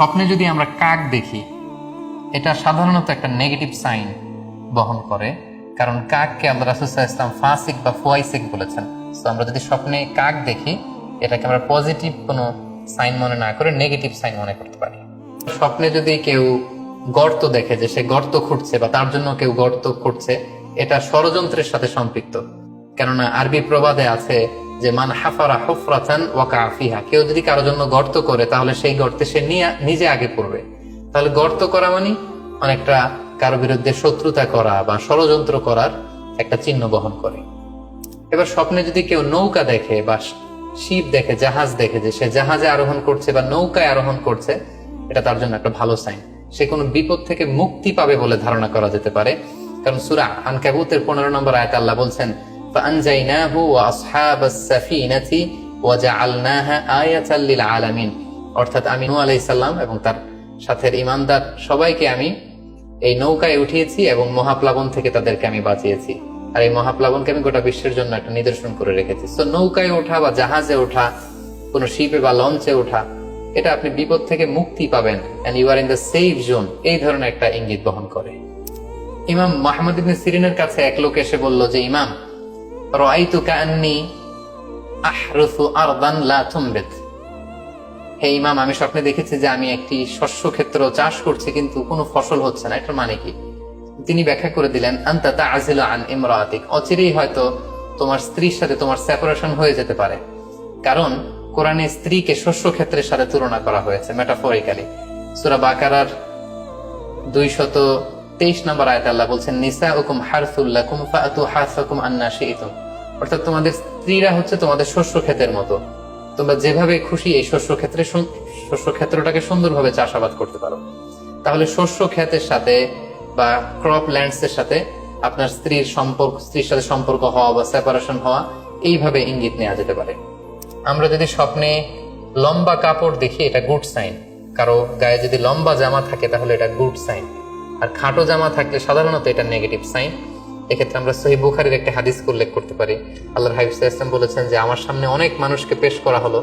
স্বপ্নে যদি আমরা কাক দেখি, এটা সাধারণত একটা নেগেটিভ সাইন বহন করে, কারণ কাককে আল্লাহ রাসুসাহ ইসলাম ফাসিক বা ফুয়াইসিক বলেছেন। তো আমরা যদি স্বপ্নে কাক দেখি, এটাকে আমরা পজিটিভ কোনো সাইন মনে না করে নেগেটিভ সাইন মনে করতে পারি। স্বপ্নে যদি কেউ গর্ত দেখে যে সে গর্ত খুঁড়ছে বা তার জন্য কেউ গর্ত খুঁড়ছে, এটা ষড়যন্ত্রের সাথে সম্পৃক্ত। কেননা আরবি প্রবাদে আছে যে মান হাফারা হুফরাতান ওয়াকা আফিহা কেউ যদি কারোর জন্য গর্ত করে, তাহলে সেই গর্তে সে নিজে আগে পড়বে। তাহলে গর্ত করা মানে অনেকটা কারও বিরুদ্ধে শত্রুতা করা বা ষড়যন্ত্র করার একটা চিহ্ন বহন করে। এবার স্বপ্নে যদি কেউ নৌকা দেখে বা শিপ দেখে, জাহাজ দেখে যে সে জাহাজে আরোহণ করছে বা নৌকায় আরোহণ করছে, এটা তার জন্য একটা ভালো সাইন সে কোনো বিপদ থেকে মুক্তি পাবে বলে ধারণা করা যেতে পারে। কারণ সুরা আনকাবুতের পনেরো নম্বর আয়াত আল্লাহ বলছেন فأنجيناه وأصحاب السفينة وجعلناها آية للعالمين অর্থাৎ আমি নূহ আলাইহিস সালাম এবং তার সাথে ইমানদার সবাইকে আমি এই নৌকায় উঠিয়েছি এবং মহাপ্লাবন থেকে তাদেরকে আমি বাঁচিয়েছি আর এই মহাপ্লাবনকে আমি গোটা বিশ্বের জন্য একটা নিদর্শন করে রেখেছি তো নৌকায় ওঠা বা জাহাজে ওঠা কোনো শিপে বা লঞ্চে ওঠা এটা আপনি বিপদ থেকে মুক্তি পাবেন and you are in the safe zone এই ধরনের একটা ইঙ্গিত বহন করে ইমাম মাহমুদ ইবনে সিরিনের কাছে এক লোক এসে বলল যে ইমাম হে ইমাম, আমি স্বপ্নে দেখেছি যে আমি একটি শস্য ক্ষেত্র চাষ করছি, কিন্তু কোনো ফসল হচ্ছে না। এটার মানে কি? তিনি ব্যাখ্যা করে দিলেন, আন্তা তাআজিলু আন ইমরাতিক। অচিরেই হয়তো তোমার স্ত্রীর সাথে তোমার সেপারেশন হয়ে যেতে পারে। কারণ কোরআনে স্ত্রীকে শস্য ক্ষেত্রের সাথে তুলনা করা হয়েছে মেটাফরিক্যালি সূরা বাকারার দুইশত তেইশ নম্বর আয়ত আল্লাহ বলছেন নিসা হুকুম হারসুল্লাকুম ফাতু হারসাকুম আন্না শিইতুম। অর্থাৎ তোমাদের স্ত্রীরা হচ্ছে তোমাদের শস্য ক্ষেতের মতো। তোমরা যেভাবে খুশি এই শস্য ক্ষেত্রে শস্য ক্ষেত্রটাকে সুন্দরভাবে চাষাবাদ করতে পারো। তাহলে শস্য ক্ষেতের সাথে বা ক্রপ ল্যান্ডস এর সাথে আপনার স্ত্রীর সম্পর্ক, স্ত্রীর সাথে সম্পর্ক হওয়া বা সেপারেশন হওয়া এইভাবে ইঙ্গিত নেওয়া যেতে পারে। আমরা যদি স্বপ্নে লম্বা কাপড় দেখি, এটা গুড সাইন। কারও গায়ে যদি লম্বা জামা থাকে, তাহলে এটা গুড সাইন। আর খাটো জামা থাকলে সাধারণত এটা নেগেটিভ সাইন এক্ষেত্রে আমরা সহি বুখারির একটা হাদিস উল্লেখ করতে পারি। আল্লাহর হাবিব ইসলাম বলেছেন যে, আমার সামনে অনেক মানুষকে পেশ করা হলো।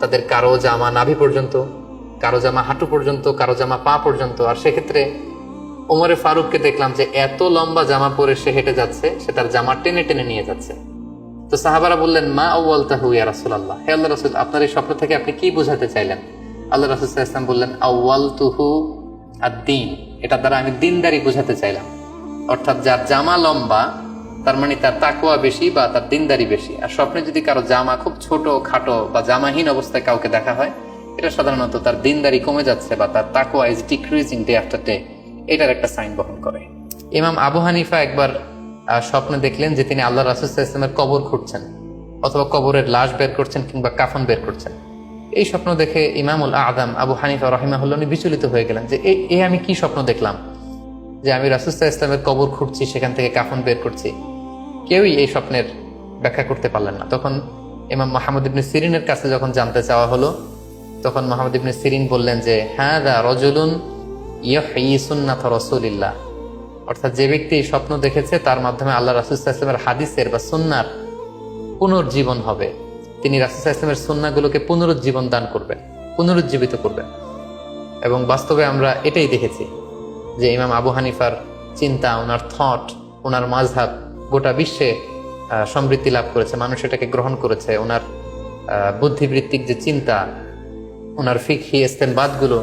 তাদের কারও জামা নাভি পর্যন্ত, কারও জামা হাঁটু পর্যন্ত, কারও জামা পা পর্যন্ত। আর সেক্ষেত্রে ওমরে ফারুককে দেখলাম যে, এত লম্বা জামা পরে সে হেঁটে যাচ্ছে, সে তার জামা টেনে টেনে নিয়ে যাচ্ছে। তো সাহাবারা বললেন, মা আউ্ল তাহু ইয়া রাসুল্লাহ হে আল্লাহ রাসুল, আপনার এই স্বপ্ন থেকে আপনি কি বোঝাতে চাইলেন? আল্লাহ রাসুল ইসলাম বললেন আউ্ল তুহু আর এটা দ্বারা আমি দিনদারি বোঝাতে চাইলাম। অর্থাৎ যার জামা লম্বা, তার মানে তার তাকুয়া বেশি বা তার দিনদারি বেশি। আর স্বপ্নে যদি কারও জামা খুব ছোট, খাটো বা জামাহীন অবস্থায় কাউকে দেখা হয়, এটা সাধারণত তার দিনদারি কমে যাচ্ছে বা তার তাকুয়া is decreasing day after day এটার একটা সাইন বহন করে। ইমাম আবু হানিফা একবার স্বপ্নে দেখলেন যে তিনি আল্লাহ রাসুল ইসলামের কবর খুঁড়ছেন, অথবা কবরের লাশ বের করছেন কিংবা কাফন বের করছেন। এই স্বপ্ন দেখে ইমামুল আদাম আবু হানিফা রহিমাহুল্লাহ উনি বিচলিত হয়ে গেলেন যে এ আমি কি স্বপ্ন দেখলাম? যে আমি রাসুস্তা ইসলামের কবর খুঁড়ছি, সেখান থেকে কাফন বের করছি। কেউই এই স্বপ্নের ব্যাখ্যা করতে পারলেন না। তখন ইমাম মাহমুদ ইবনে সিরিনের কাছে যখন জানতে চাওয়া হলো, তখন মাহমুদ ইবনে সিরিন বললেন যে হ্যাঁ দা রজুলুন ইয়হি সুন্নাথ রসুলিল্লাহ। অর্থাৎ যে ব্যক্তি এই স্বপ্ন দেখেছে, তার মাধ্যমে আল্লাহ রাসুস্তা ইসলামের হাদিসের বা সুন্নার পুনর্জীবন হবে। তিনি রাসুস্তা ইসলামের সুন্নাগুলোকে পুনরুজ্জীবন দান করবেন, পুনরুজ্জীবিত করবেন। এবং বাস্তবে আমরা এটাই দেখেছি যে ইমাম আবু হানিফার চিন্তা, ওনার থট ওনার মাঝহাব গোটা বিশ্বে সমৃদ্ধি লাভ করেছে, মানুষ এটাকে গ্রহণ করেছে। ওনার বুদ্ধিবৃত্তিক যে চিন্তা, ওনার ফিকহি ইস্তেনবাদগুলো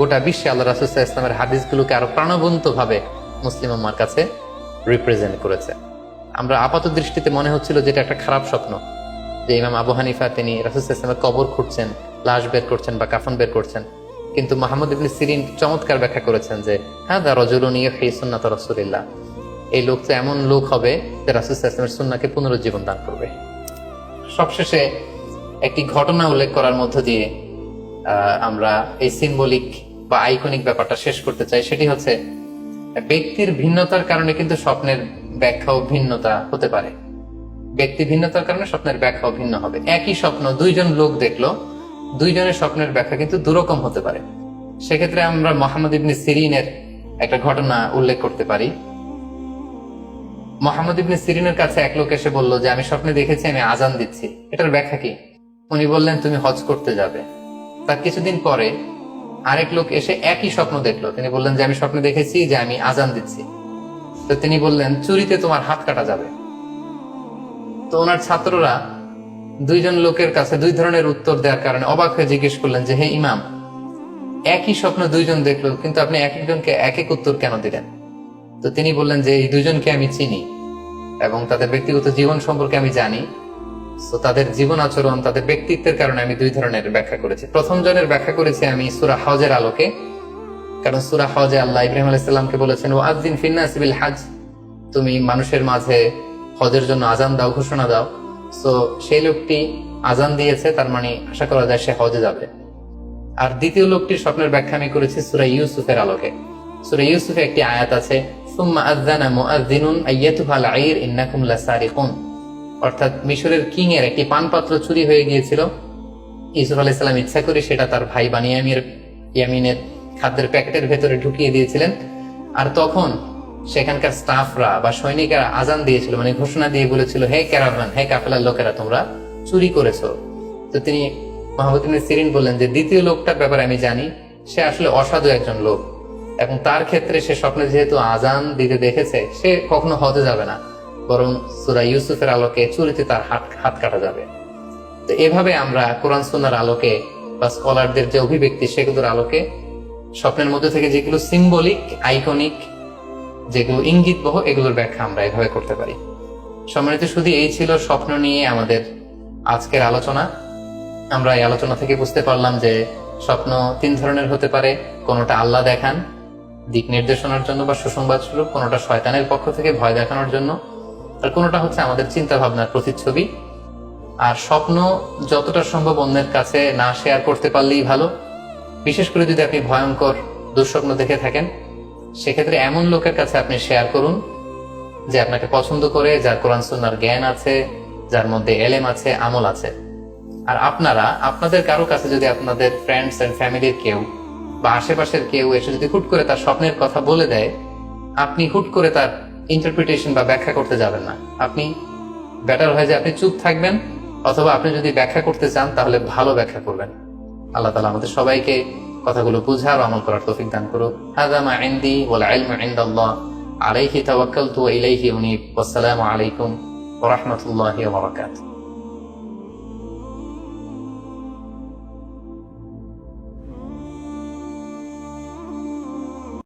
গোটা বিশ্বে আল্লাহ রাসুল্লাহ ইসলামের হাদিসগুলোকে আরও প্রাণবন্তভাবে মুসলিম আমার কাছে রিপ্রেজেন্ট করেছে। আমরা আপাত দৃষ্টিতে মনে হচ্ছিল যে এটা একটা খারাপ স্বপ্ন। যে ইমাম আবু হানিফা তিনি রাসুল্লাহ ইসলামের কবর খুঁড়ছেন, লাশ বের করছেন বা কাফন বের করছেন। কিন্তু মাহমুদ ইবনে সিরিন চমৎকার ব্যাখ্যা করেছেন যে হ্যাঁ দা রজুলনীয় হে সুন্নাত রসুলিল্লাহ। এই লোক তো এমন লোক হবে যে রাসুল্লাহ ইসলামের সুন্নাকে পুনরুজ্জীবন দান করবে। সবশেষে একটি ঘটনা উল্লেখ করার মধ্য দিয়ে আমরা এই সিম্বলিক বা আইকনিক ব্যাপারটা শেষ করতে চাই। সেটি হচ্ছে, ব্যক্তির ভিন্নতার কারণে কিন্তু স্বপ্নের ব্যাখ্যাও ভিন্নতা হতে পারে। ব্যক্তি ভিন্নতার কারণে স্বপ্নের ব্যাখ্যাও ভিন্ন হবে। একই স্বপ্ন দুইজন লোক দেখল, দুইজনের স্বপ্নের ব্যাখ্যা কিন্তু দুরকম হতে পারে। সেক্ষেত্রে আমরা মোহাম্মদ ইবনে সিরিনের একটা ঘটনা উল্লেখ করতে পারি। মোহাম্মদ ইবনে সিরিনের কাছে এক লোক এসে বলল যে, আমি স্বপ্নে দেখেছি, আমি আজান দিচ্ছি। এটার ব্যাখ্যা কি? উনি বললেন, তুমি হজ করতে যাবে। তার কিছুদিন পরে আরেক লোক এসে একই স্বপ্ন দেখল। তিনি বললেন যে, আমি স্বপ্নে দেখেছি যে, আমি আজান দিচ্ছি। তো তিনি বললেন, চুরিতে তোমার হাত কাটা যাবে। তো ওনার ছাত্ররা দুইজন লোকের কাছে দুই ধরনের উত্তর দেওয়ার কারণে অবাক হয়ে জিজ্ঞেস করলেন যে, হে ইমাম, একই স্বপ্ন দুইজন দেখল, কিন্তু আপনি এক একজনকে এক এক উত্তর কেন দিলেন? তো তিনি বললেন যে, এই দুজনকে আমি চিনি এবং তাদের ব্যক্তিগত জীবন সম্পর্কে আমি জানি। তো তাদের জীবন আচরণ, তাদের ব্যক্তিত্বের কারণে আমি দুই ধরনের ব্যাখ্যা করেছি। প্রথম জনের ব্যাখ্যা করেছি আমি সুরা হজের আলোকে। কারণ সুরা হজে আল্লাহ ইব্রাহিম আলাইসাল্লামকে বলেছেন ও আজদিন ফিন্নাস বিল হাজ। তুমি মানুষের মাঝে হজের জন্য আজান দাও, ঘোষণা দাও। তো সেই লোকটি আজান দিয়েছে, তার মানে আশা করা যায় সে হজে যাবে। আর দ্বিতীয় লোকটির স্বপ্নের ব্যাখ্যা আমি করেছি সুরা ইউসুফের আলোকে। সুরা ইউসুফে একটি আয়াত আছে অর্থাৎ মিশরের কিং এর একটি পানপাত্র চুরি হয়ে গিয়েছিল। ইউসুফ আলাইসাল্লাম ইচ্ছা করে সেটা তার ভাই বানিয়ামির ইয়ামিনের খাদ্যের প্যাকেটের ভেতরে ঢুকিয়ে দিয়েছিলেন। আর তখন সেখানকার স্টাফরা বা সৈনিকেরা আজান দিয়েছিল মানে ঘোষণা দিয়ে বলেছিল, হে ক্যারাভান, হে কাফেলার লোকেরা, তোমরা চুরি করেছ। তো তিনি মাহমুদিন সিরিন বললেন যে, দ্বিতীয় লোকটার ব্যাপারে আমি জানি, সে আসলে অসাধু একজন লোক এবং তার ক্ষেত্রে সে স্বপ্নে যেহেতু আজান দিতে দেখেছে, সে কখনো হতে যাবে না, বরং সুরা ইউসুফের আলোকে চুরিতে তার হাত হাত কাটা যাবে। তো এভাবে আমরা কোরআন সুন্নার আলোকে বা স্কলারদের যে অভিব্যক্তি, সেগুলোর আলোকে স্বপ্নের মধ্যে থেকে যেগুলো সিম্বলিক আইকনিক যেগুলো ইঙ্গিত বহ, এগুলোর ব্যাখ্যা আমরা এভাবে করতে পারি। সম্মানিত, শুধু এই ছিল স্বপ্ন নিয়ে আমাদের আজকের আলোচনা। আমরা এই আলোচনা থেকে বুঝতে পারলাম যে স্বপ্ন তিন ধরনের হতে পারে, কোনোটা আল্লাহ দেখান, দিক নির্দেশনার জন্য বা সুসংবাদ স্বরূপ, কোনোটা শয়তানের পক্ষ থেকে ভয় দেখানোর জন্য, আর কোনোটা হচ্ছে আমাদের চিন্তা ভাবনার প্রতিচ্ছবি। আর স্বপ্ন যতটা সম্ভব অন্যের কাছে না শেয়ার করতে পারলেই ভালো। বিশেষ করে যদি আপনি ভয়ঙ্কর দুঃস্বপ্ন দেখে থাকেন সেক্ষেত্রে এমন লোকের কাছে আপনি শেয়ার করুন, যে আপনাকে পছন্দ করে, যার কোরআন সুন্নার জ্ঞান আছে, যার মধ্যে এলেম আছে, আমল আছে। আর আপনারা, আপনাদের কারও কাছে যদি আপনাদের ফ্রেন্ডস এন্ড ফ্যামিলির কেউ বা আশেপাশের কেউ এসে যদি হুট করে তার স্বপ্নের কথা বলে দেয়, আপনি হুট করে তার ইন্টারপ্রিটেশন বা ব্যাখ্যা করতে যাবেন না। আপনি বেটার হয় যে আপনি চুপ থাকবেন, অথবা আপনি যদি ব্যাখ্যা করতে চান, তাহলে ভালো ব্যাখ্যা করবেন। আল্লাহ তালা আমাদের সবাইকে কথাগুলো বুঝার আমল করার তৌফিক দান করো হাদা মা ইনদি ওয়াল ইলমু ইনদাল্লাহ। আলাইহি তাওয়াক্কালতু ওয়া ইলাইহি উনীব। ওয়াসসালামু আলাইকুম ওয়া রাহমাতুল্লাহি ওয়া বারাকাতুহু।